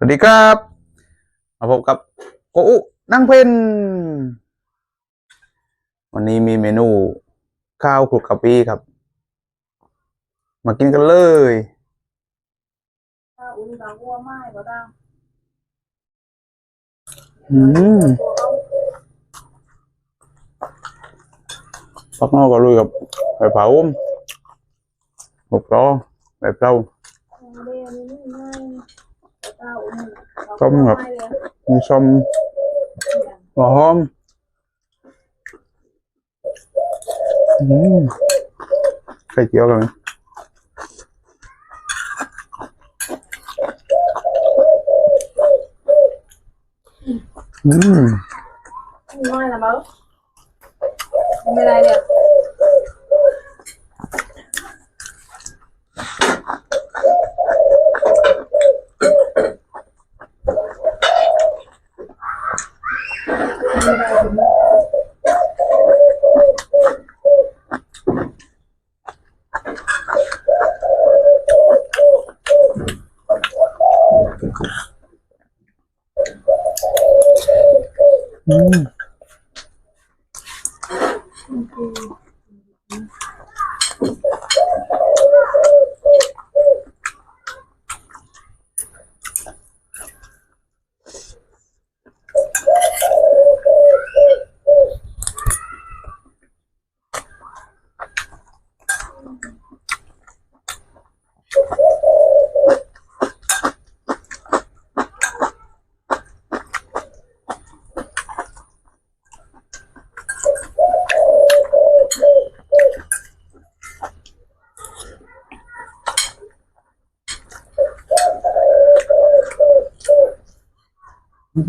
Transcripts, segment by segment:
สวัสดีครับ มาพบกับโกอุนั่งเพนวันนี้มีเมนูข้าวคลุกกะปิครับ มากินกันเลยถ้าอุ่นกับวัวไม้ก็ได้อืมพักนอกก็ลุยกับใบเผาหกล้อใบเปล่า เรียนนี่ไม่ถ้าอุ่น ต้มแบบมีส้มหัวหอมไข่เจียวกันอืมไม่ละมั้งไม่ได้เนี่ย อืม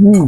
รู้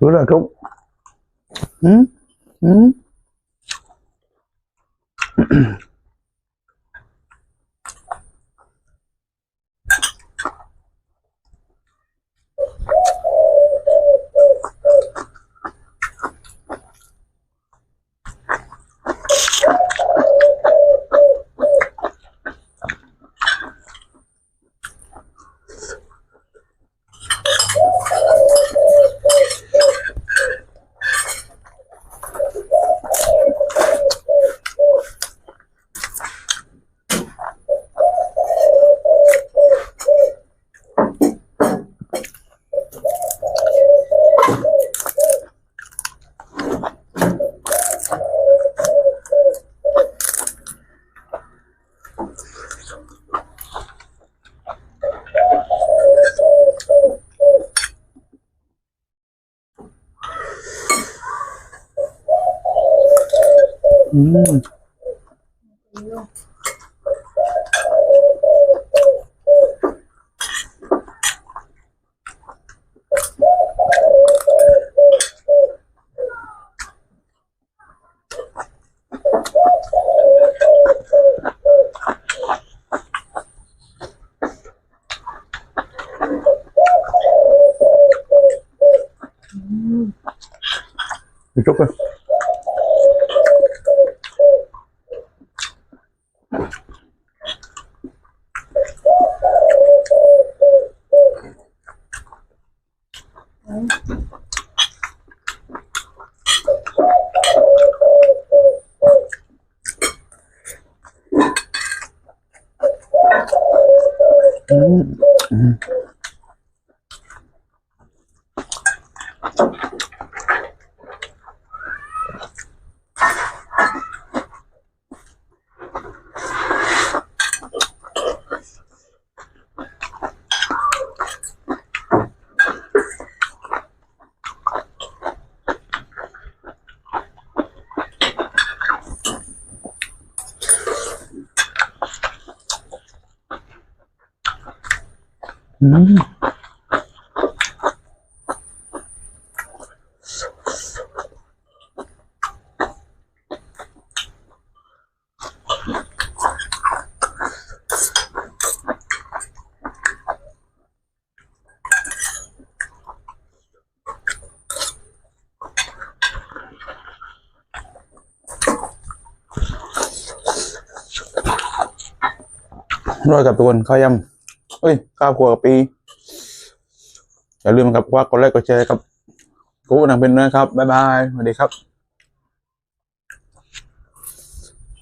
แล้วค รับอืมอืม อืมไปจุกเลยอืมอืม อืม รอยกับทุกคนข้าวยำ เอ้ยข้าวครัวกะปี อย่าลืมกับว่ากดไลค์กดแชร์กับกูนังเป็นนะครับ บ๊ายบาย สวัสดีครับ